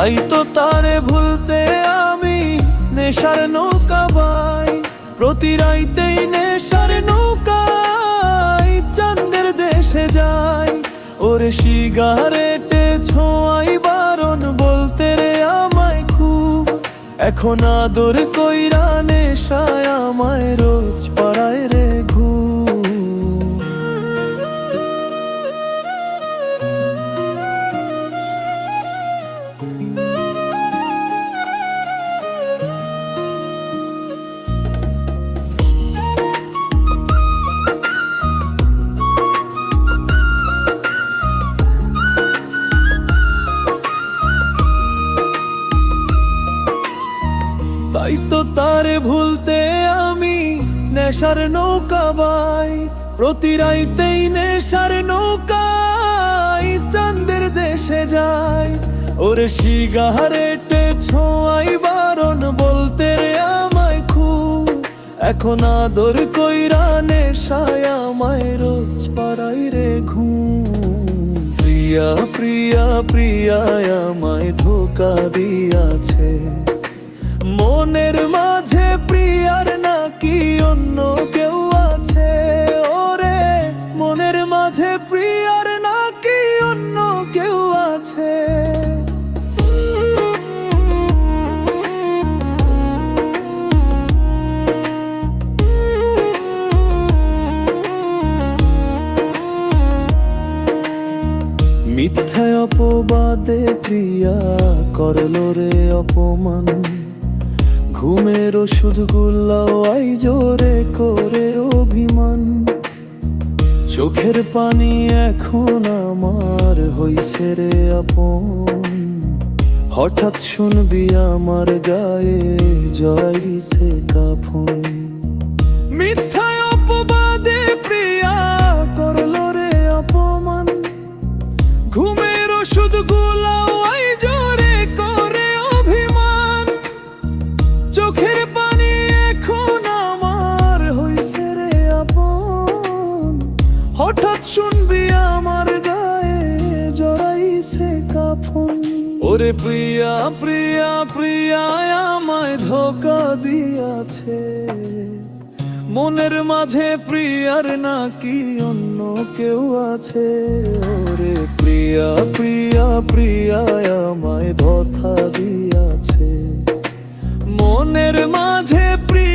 তাই তো তারে ভুলতে আমি নেশার নৌকা বাই। প্রতি রাইতেই নেশার নৌকায় চাঁদের দেশে যাই। ওরে সিগারেটে ছোঁয়াই বারণ বলতে রে আমায় খুব। এখন আদর কইরা নেশায় আমায় রোজ তারে ভুলতে আমি নেশার নৌকা বাই। প্রতি রাইতেই নেশার নৌকাই চাঁদের দেশে যাই। ওরে সিগারেটে ছোঁয়াই বারণ বলতে আমায় খুব এখন আদর কইরা নেশায় আমায় রোজ পাড়াই রে ঘুম। প্রিয়া প্রিয়া প্রিয়া আমায় ধোকা দিয়াছে অন্য কেউ আছে? ওরে, মনের মাঝে প্রিয়ার নাকি অন্য কেউ আছে? মিথ্যায় অপবাদে প্রিয়া করল রে অপমান। ঘুমের ওষুধ গুল্লাও জোরে করে অভিমান। চোখের পানি এখন আমার হইছে রে আপন। হঠাৎ শুনবি আমার গায়ে জড়াইছে কাফন। মিথ্যায় হঠাৎ শুনবি আমার গায়ে জড়াইছে কাফন। ওরে প্রিয়া প্রিয়া প্রিয়া, আমায় ধোকা দিয়াছে। মনের মাঝে প্রিয়ার নাকি অন্য কেউ আছে? ওরে প্রিয়া প্রিয়া প্রিয়া, আমায় ধোকা দিয়াছে। মনের মাঝে প্রিয়া